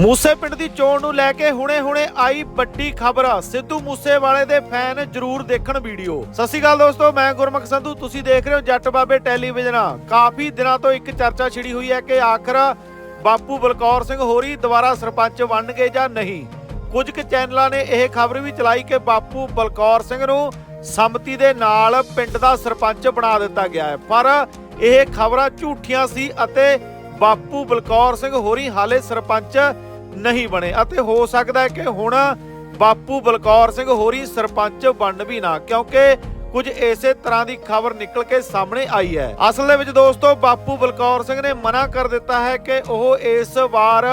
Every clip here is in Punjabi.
ਮੂਸੇ ਪਿੰਡ ਦੀ ਚੋਣ ਨੂੰ ਲੈ ਕੇ ਹੁਣੇ-ਹੁਣੇ ਆਈ ਵੱਡੀ ਖਬਰ। ਸਿੱਧੂ ਮੂਸੇਵਾਲੇ ਦੇ ਫੈਨ ਜਰੂਰ ਦੇਖਣ ਵੀਡੀਓ। ਸਤਿ ਸ਼੍ਰੀ ਅਕਾਲ ਦੋਸਤੋ, ਮੈਂ ਗੁਰਮੁਖ ਸੰਧੂ। ਤੁਸੀਂ ਦੇਖ ਰਹੇ ਹੋ ਜੱਟ ਬਾਬੇ ਟੈਲੀਵਿਜ਼ਨ। ਕਾਫੀ ਦਿਨਾਂ ਤੋਂ ਇੱਕ ਚਰਚਾ ਛਿੜੀ ਹੋਈ ਹੈ ਕਿ ਆਖਰ ਬਾਪੂ ਬਲਕੌਰ ਸਿੰਘ ਹੋਰੀ ਦੁਬਾਰਾ ਸਰਪੰਚ ਬਣਨਗੇ ਜਾਂ ਨਹੀਂ। ਕੁਝ ਕੁ ਚੈਨਲਾਂ ਨੇ ਇਹ ਖਬਰ ਵੀ ਚਲਾਈ ਕਿ ਬਾਪੂ ਬਲਕੌਰ ਸਿੰਘ ਨੂੰ ਸੰਮਤੀ ਦੇ ਨਾਲ ਪਿੰਡ ਦਾ ਸਰਪੰਚ ਬਣਾ ਦਿੱਤਾ ਗਿਆ ਹੈ। ਪਰ ਇਹ ਖਬਰਾਂ ਝੂਠੀਆਂ ਸੀ ਅਤੇ ਬਾਪੂ ਬਲਕੌਰ ਸਿੰਘ ਹੋਰੀ ਹਾਲੇ ਸਰਪੰਚ ਨਹੀਂ ਬਣੇ ਅਤੇ ਹੋ ਸਕਦਾ ਹੈ ਕਿ ਹੁਣ ਬਾਪੂ ਬਲਕੌਰ ਸਿੰਘ ਹੋਰੀ ਸਰਪੰਚ ਬਣ ਵੀ ਨਾ, ਕਿਉਂਕਿ ਕੁਝ ਇਸੇ ਤਰ੍ਹਾਂ ਦੀ ਖਬਰ ਨਿਕਲ ਕੇ ਸਾਹਮਣੇ ਆਈ ਹੈ। ਅਸਲ ਦੇ ਵਿੱਚ ਦੋਸਤੋ, ਬਾਪੂ ਬਲਕੌਰ ਸਿੰਘ ਨੇ ਮਨਾ ਕਰ ਦਿੱਤਾ ਹੈ ਕਿ ਉਹ ਇਸ ਵਾਰ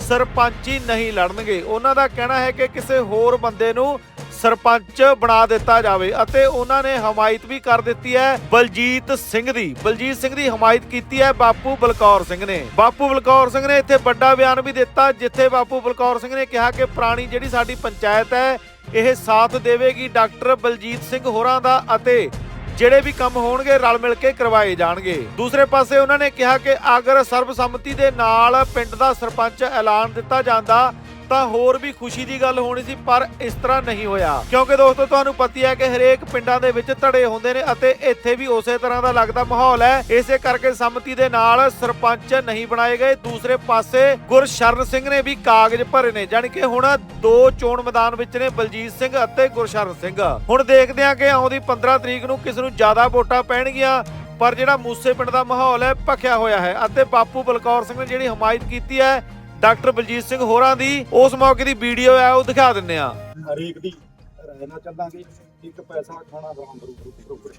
ਸਰਪੰਚੀ ਨਹੀਂ ਲੜਨਗੇ। ਉਹਨਾਂ ਦਾ ਕਹਿਣਾ ਹੈ ਕਿ ਕਿਸੇ ਹੋਰ ਬੰਦੇ ਨੂੰ ਸਰਪੰਚ ਬਣਾ ਦਿੱਤਾ ਜਾਵੇ ਅਤੇ ਉਹਨਾਂ ਨੇ ਹਮਾਇਤ ਵੀ ਕਰ ਦਿੱਤੀ ਹੈ ਬਲਜੀਤ ਸਿੰਘ ਦੀ। ਬਲਜੀਤ ਸਿੰਘ ਦੀ ਹਮਾਇਤ ਕੀਤੀ ਹੈ ਬਾਪੂ ਬਲਕੌਰ ਸਿੰਘ ਨੇ। ਬਾਪੂ ਬਲਕੌਰ ਸਿੰਘ ਨੇ ਇੱਥੇ ਵੱਡਾ ਬਿਆਨ ਵੀ ਦਿੱਤਾ, ਜਿੱਥੇ ਬਾਪੂ ਬਲਕੌਰ ਸਿੰਘ ਨੇ ਕਿਹਾ ਕਿ ਪੁਰਾਣੀ ਜਿਹੜੀ ਸਾਡੀ ਪੰਚਾਇਤ ਹੈ, ਇਹ ਸਾਥ ਦੇਵੇਗੀ ਡਾਕਟਰ ਬਲਜੀਤ ਸਿੰਘ ਹੋਰਾਂ ਦਾ ਅਤੇ ਜਿਹੜੇ ਵੀ ਕੰਮ ਹੋਣਗੇ ਰਲ ਮਿਲ ਕੇ ਕਰਵਾਏ ਜਾਣਗੇ। ਦੂਸਰੇ ਪਾਸੇ ਉਹਨਾਂ ਨੇ ਕਿਹਾ ਕਿ ਅਗਰ ਸਰਬਸੰਮਤੀ ਦੇ ਨਾਲ ਪਿੰਡ ਦਾ ਸਰਪੰਚ ਐਲਾਨ ਦਿੱਤਾ ਜਾਂਦਾ ਤਾਂ ਹੋਰ ਵੀ ਖੁਸ਼ੀ ਦੀ ਗੱਲ ਹੋਣੀ ਸੀ, ਪਰ ਇਸ ਤਰ੍ਹਾਂ ਨਹੀਂ ਹੋਇਆ। ਕਿਉਂਕਿ ਦੋਸਤੋ, ਤੁਹਾਨੂੰ ਪਤਾ ਹੈ ਕਿ ਹਰੇਕ ਪਿੰਡਾਂ ਦੇ ਵਿੱਚ ਧੜੇ ਹੁੰਦੇ ਨੇ ਅਤੇ ਇੱਥੇ ਵੀ ਉਸੇ ਤਰ੍ਹਾਂ ਦਾ ਲੱਗਦਾ ਮਾਹੌਲ ਹੈ। ਇਸੇ ਕਰਕੇ ਸੰਮਤੀ ਦੇ ਨਾਲ ਸਰਪੰਚ ਨਹੀਂ ਬਣਾਏ ਗਏ। ਦੂਸਰੇ ਪਾਸੇ ਗੁਰਸ਼ਰਨ ਸਿੰਘ ਨੇ ਵੀ ਕਾਗਜ਼ ਭਰੇ ਨੇ, ਜਾਣੀ ਕਿ ਹੁਣ ਦੋ ਚੋਣ ਮੈਦਾਨ ਵਿੱਚ ਨੇ ਬਲਜੀਤ ਸਿੰਘ ਅਤੇ ਗੁਰਸ਼ਰਨ ਸਿੰਘ। ਹੁਣ ਦੇਖਦੇ ਹਾਂ ਕਿ ਆਉਂਦੀ 15 ਤਰੀਕ ਨੂੰ ਕਿਸ ਨੂੰ ਜ਼ਿਆਦਾ ਵੋਟਾਂ ਪੈਣਗੀਆਂ, ਪਰ ਜਿਹੜਾ ਮੂਸੇ ਪਿੰਡ ਦਾ ਮਾਹੌਲ ਹੈ, ਭਖਿਆ ਹੋਇਆ ਹੈ। ਅਤੇ ਬਾਪੂ ਬਲਕੌਰ ਸਿੰਘ ਨੇ ਜਿਹੜੀ ਹਮਾਇਤ ਕੀਤੀ ਹੈ ਡਾਕਟਰ ਬਲਜੀਤ ਸਿੰਘ ਹੋਰਾਂ ਦੀ ਉਸ ਮੌਕੇ ਦੀ ਵੀਡੀਓ ਹੈ ਉਹ ਦਿਖਾ ਦਿੰਨੇ ਆ ਹਰੇਕ ਦੀ ਰਹਿ ਨਾ ਚੱਲਾਂਗੇ ਇੱਕ ਪੈਸਾ ਖਾਣਾ ਹਰਾਮ ਕਰੂ ਬਰੋਬਰ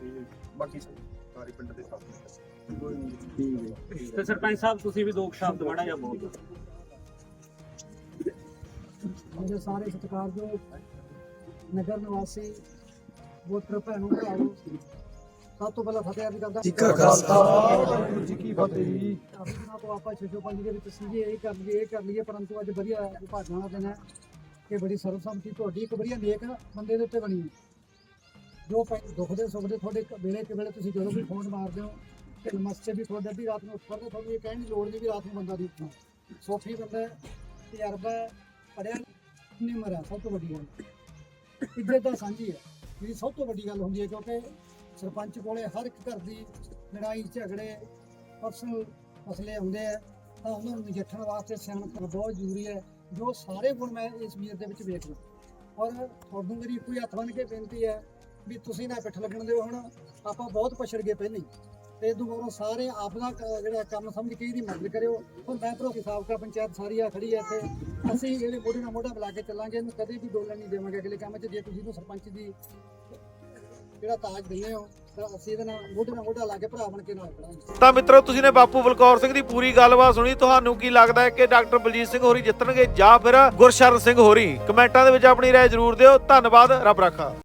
ਤੇ ਬਾਕੀ ਸਾਰੇ ਪਿੰਡ ਦੇ ਸਾਥ ਨੇ। ਤੇ ਸਰਪੰਚ ਸਾਹਿਬ ਤੁਸੀਂ ਵੀ ਦੋ ਸ਼ਬਦ ਮਾੜਾ ਜਿਹਾ ਬੋਲੋ। ਮੇਰੇ ਸਾਰੇ ਸਤਿਕਾਰਯੋਗ ਨਗਰ ਨਿਵਾਸੀ ਵੋਟਰ ਭੈਣੋ ਭਰਾਵੋ ਸਭ ਤੋਂ ਪਹਿਲਾਂ ਫਤਿਹ ਅਰਜ਼ ਕਰਦਾ ਜੀ ਕਾ ਖਾਲਸਾ। ਵਾਹਿਗੁਰੂ ਜੀ ਕੀ ਫਤਿਹ। ਜੀ ਕਾਫੀ ਦਿਨਾਂ ਤੋਂ ਆਪਾਂ ਛੇਜੋ ਪੰਜ ਦੇ ਵਿੱਚ ਸੀਗੇ ਇਹ ਕਰ ਲਈਏ ਇਹ ਕਰ ਲਈਏ ਪਰੰਤੂ ਅੱਜ ਵਧੀਆ ਵਿਭਾਗਾਂ ਦਾ ਦਿਨ ਹੈ। ਕਿ ਬੜੀ ਸਰਵਸੰਮਤੀ ਤੁਹਾਡੀ ਇੱਕ ਵਧੀਆ ਨੇਕ ਬੰਦੇ ਦੇ ਉੱਤੇ ਬਣੀ ਜੋ ਦੁੱਖ ਦੇ ਸੁੱਖ ਦੇ ਤੁਹਾਡੇ ਵੇਲੇ ਤੇ ਵੇਲੇ ਤੁਸੀਂ ਜਦੋਂ ਵੀ ਫੋਨ ਮਾਰਦੇ ਹੋ ਤੇ ਨਮਸਤੇ ਵੀ ਤੁਹਾਡੇ ਅੱਧੀ ਰਾਤ ਨੂੰ ਤੁਹਾਨੂੰ ਇਹ ਕਹਿਣ ਦੀ ਲੋੜ ਨਹੀਂ ਵੀ ਰਾਤ ਨੂੰ ਬੰਦਾ ਦੀ ਉੱਠਣਾ। ਸੋਫੀ ਬੰਦਾ ਤਜਰਬਾ ਪੜਿਆ ਨਿਮਰ ਸਭ ਤੋਂ ਵੱਡੀ ਗੱਲ। ਇੱਜ਼ਤ ਦਾ ਸਾਂਝੀ ਹੈ। ਜਿਹੜੀ ਸਭ ਤੋਂ ਵੱਡੀ ਗੱਲ ਹੁੰਦੀ ਹੈ ਕਿਉਂਕਿ ਸਰਪੰਚ ਕੋਲੇ ਹਰ ਇੱਕ ਘਰ ਦੀ ਲੜਾਈ, ਝਗੜੇ ਪਰਸਨਲ ਮਸਲੇ ਆਉਂਦੇ ਆ, ਤਾਂ ਉਹਨਾਂ ਨੂੰ ਨਜਿੱਠਣ ਵਾਸਤੇ ਸਿਆਣਪ ਬਹੁਤ ਜ਼ਰੂਰੀ ਹੈ, ਜੋ ਸਾਰੇ ਗੁਣ ਮੈਂ ਇਸ ਵੀਰ ਦੇ ਵਿੱਚ ਵੇਖਦਾ। ਔਰ ਤੁਹਾਨੂੰ ਮੇਰੀ ਇੱਕੋ ਹੀ ਹੱਥ ਬੰਨ੍ਹ ਕੇ ਬੇਨਤੀ ਹੈ ਵੀ ਤੁਸੀਂ ਨਾ ਪਿੱਠ ਲੱਗਣ ਦਿਓ ਹੁਣ, ਆਪਾਂ ਬਹੁਤ ਪਛੜ ਗਏ ਪਹਿਲਾਂ ਹੀ। ਤੇ ਇਦੋਂ ਸਾਰੇ ਆਪਣਾ ਕ- ਜਿਹੜਾ ਕੰਮ ਸਮਝ ਕੇ ਇਹਦੀ ਮਦਦ ਕਰਿਓ। ਹੁਣ ਮੈਂ ਭਰੋ ਸਾਬਕਾ ਪੰਚਾਇਤ ਸਾਰੀ ਆ ਖੜੀ ਹੈ ਇੱਥੇ। ਅਸੀਂ ਇਹਦੇ ਮੋਢੇ ਨਾਲ ਮੋਢਾ ਮਿਲਾ ਕੇ ਚੱਲਾਂਗੇ, ਇਹਨੂੰ ਕਦੇ ਵੀ ਡੋਲਣ ਨਹੀਂ ਦੇਵਾਂਗੇ ਅਗਲੇ ਕੰਮ 'ਚ। ਜੇ ਤੁਸੀਂ ਇਹਨੂੰ ਸਰਪੰਚ ਦੀ ਜਿਹੜਾ ਤਾਜ ਦਿੰਦੇ ਹੋ, ਤਾਂ ਅਸੀਂ ਇਹਦੇ ਨਾਲ ਮੋਢੇ ਨਾਲ ਮੋਢਾ ਲਾ ਕੇ ਭਰਾ ਬਣ ਕੇ ਨਾਲ ਖੜਾਂਗੇ। ਤਾਂ ਮਿੱਤਰੋ, ਤੁਸੀਂ ਨੇ ਬਾਪੂ ਬਲਕੌਰ ਸਿੰਘ ਦੀ ਪੂਰੀ ਗੱਲਬਾਤ ਸੁਣੀ। ਤੁਹਾਨੂੰ ਕੀ ਲੱਗਦਾ ਹੈ ਕਿ ਡਾਕਟਰ ਬਲਜੀਤ ਸਿੰਘ ਹੋਰੀ ਜਿੱਤਣਗੇ ਜਾਂ ਫਿਰ ਗੁਰਸ਼ਰਨ ਸਿੰਘ ਹੋਰੀ? ਕਮੈਂਟਾਂ ਦੇ ਵਿੱਚ ਆਪਣੀ ਰਾਏ ਜ਼ਰੂਰ ਦਿਓ। ਧੰਨਵਾਦ, ਰੱਬ ਰਾਖਾ।